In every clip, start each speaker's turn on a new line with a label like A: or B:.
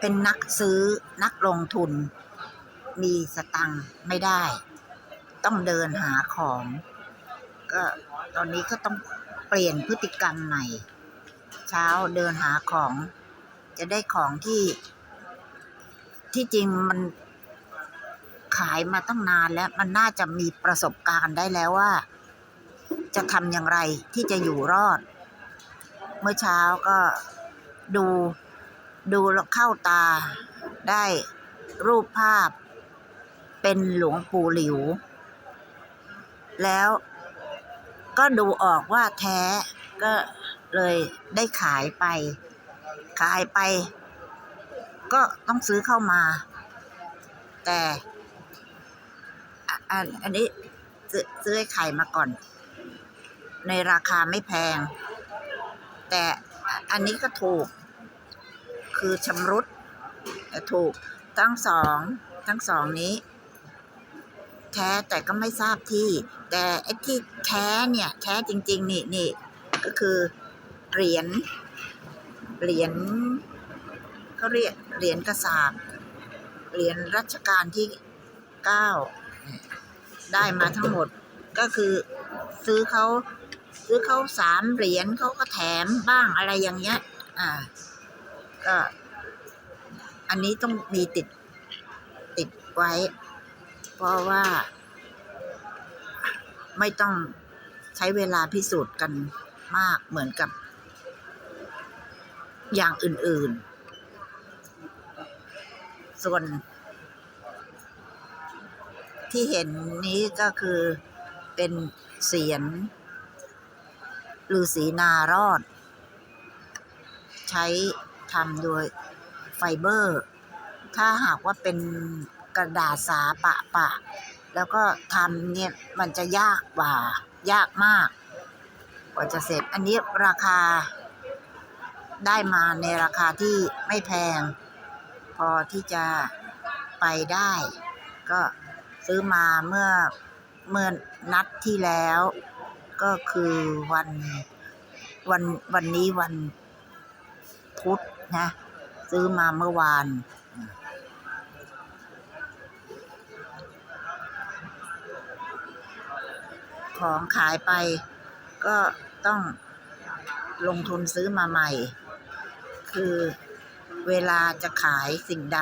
A: เป็นนักซื้อนักลงทุน มีสตังค์ไม่ได้ ต้องเดินหาของ ก็ตอนนี้ก็ต้องเปลี่ยนพฤติกรรมใหม่ เช้าเดินหาของ จะได้ของที่ ที่จริงมันขายมาตั้งนานแล้วมันน่าจะมีประสบการณ์ได้แล้วว่า จะทำอย่างไรที่จะอยู่รอด เมื่อเช้าก็ดู ดูเข้าตาได้รูปภาพ เป็นหลวงปู่หลิว แล้วก็ดูออกว่าแท้ก็เลยได้ขายไป ขายไป ก็ต้องซื้อเข้ามา แต่อันอันนี้ซื้อไอ้ไข่มาก่อน ในราคาไม่แพง แต่อันนี้ก็ถูก คือชำรุดแต่ถูกทั้งสองทั้งสองนี้ แท้แต่ก็ไม่ทราบที่ แต่ไอ้ที่แท้เนี่ยแท้จริง ๆ นี่นี่ก็คือเหรียญเหรียญเขาเรียกเหรียญกระสาบเหรียญรัชกาลที่เก้าได้มาทั้งหมดก็คือซื้อเขาซื้อเขาสามเหรียญเขาก็แถมบ้างอะไรอย่างเงี้ย อ่า ก็อันนี้ต้องมีติดติดไว้ เพราะว่า ไม่ต้องใช้เวลาพิสูจน์กันมากเหมือนกับ อย่างอื่น ๆ ส่วน ที่เห็นนี้ก็คือเป็นเสียนฤาษีนารอด ใช้ ทำโดยไฟเบอร์ ถ้าหากว่าเป็นกระดาษสาปะปะ แล้วก็ทำเนี่ยมันจะยากกว่ายากมาก กว่าจะเสร็จอันนี้ราคาได้มาในราคาที่ไม่แพง พอที่จะไปได้ ก็ซื้อมาเมื่อเมื่อนัดที่แล้ว ก็คือวันวันวันนี้วันพุธ นะซื้อมาเมื่อวาน ของขายไปก็ต้องลงทุนซื้อมาใหม่ คือเวลาจะขายสิ่งใด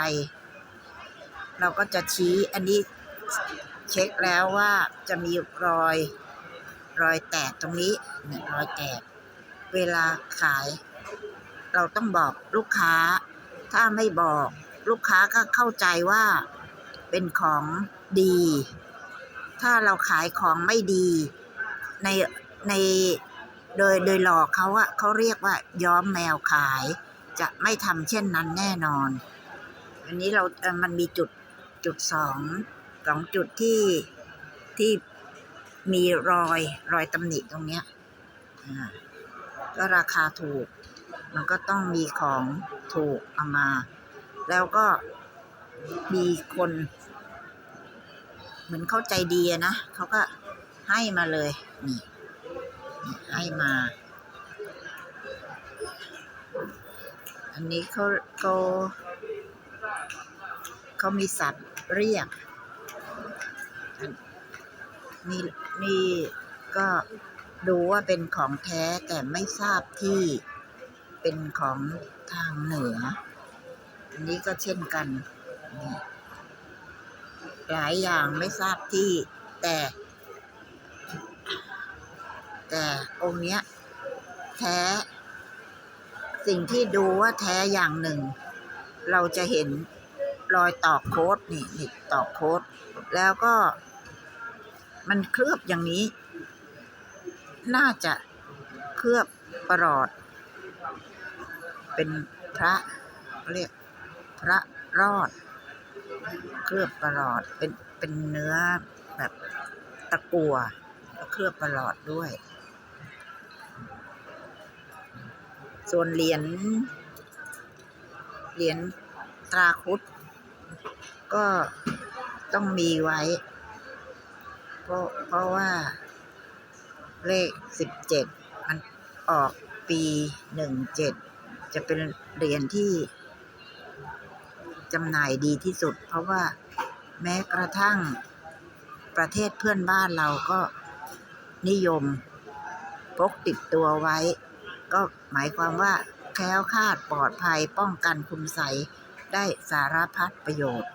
A: เราก็จะชี้อันนี้เช็คแล้วว่าจะมีรอยรอยแตกตรงนี้เนี่ยรอยแตก เวลาขาย เราต้องบอกลูกค้า ถ้าไม่บอกลูกค้าก็เข้าใจว่า เป็นของดี ถ้าเราขายของไม่ดี ในในโดยโดยหลอกเขาอะเขาเรียกว่าย้อมแมวขาย จะไม่ทำเช่นนั้นแน่นอน อันนี้เราเอ่อมันมีจุดจุดสองสองจุดที่ที่มีรอยรอยตำหนิตรงเนี้ยก็ราคาถูก มันก็ต้องมีของถูกเอามา แล้วก็มีคน เหมือนเข้าใจดีนะเขาก็ให้มาเลยนี่ให้มา อันนี้เขาเขาเขามีสัตว์เรียกนี่นี่ก็ดูว่าเป็นของแท้แต่ไม่ทราบที่ เป็นของทางเหนือ อันนี้ก็เช่นกัน หลายอย่างไม่ทราบที่แต่ แต่องค์เนี้ย แท้ สิ่งที่ดูว่าแท้อย่างหนึ่ง เราจะเห็นรอยตอกโค้ดนี่นี่ตอกโค้ดแล้วก็มันเคลือบอย่างนี้ น่าจะเคลือบประหลอด เป็นพระเรียกพระรอด เคลือบประหลอดเป็นเป็นเนื้อแบบตะกัวแล้วเคลือบประหลอดด้วย ส่วนเหรียญเหรียญตราคุดก็ต้องมีไว้ เพราะเพราะว่าเลขสิบเจ็ดมันออกปีหนึ่งเจ็ด จะเป็นเหรียญที่จำหน่ายดีที่สุด เพราะว่าแม้กระทั่งประเทศเพื่อนบ้านเราก็นิยมพกติดตัวไว้ ก็หมายความว่าแคล้วคลาดปลอดภัยป้องกันคุณใสได้สารพัดประโยชน์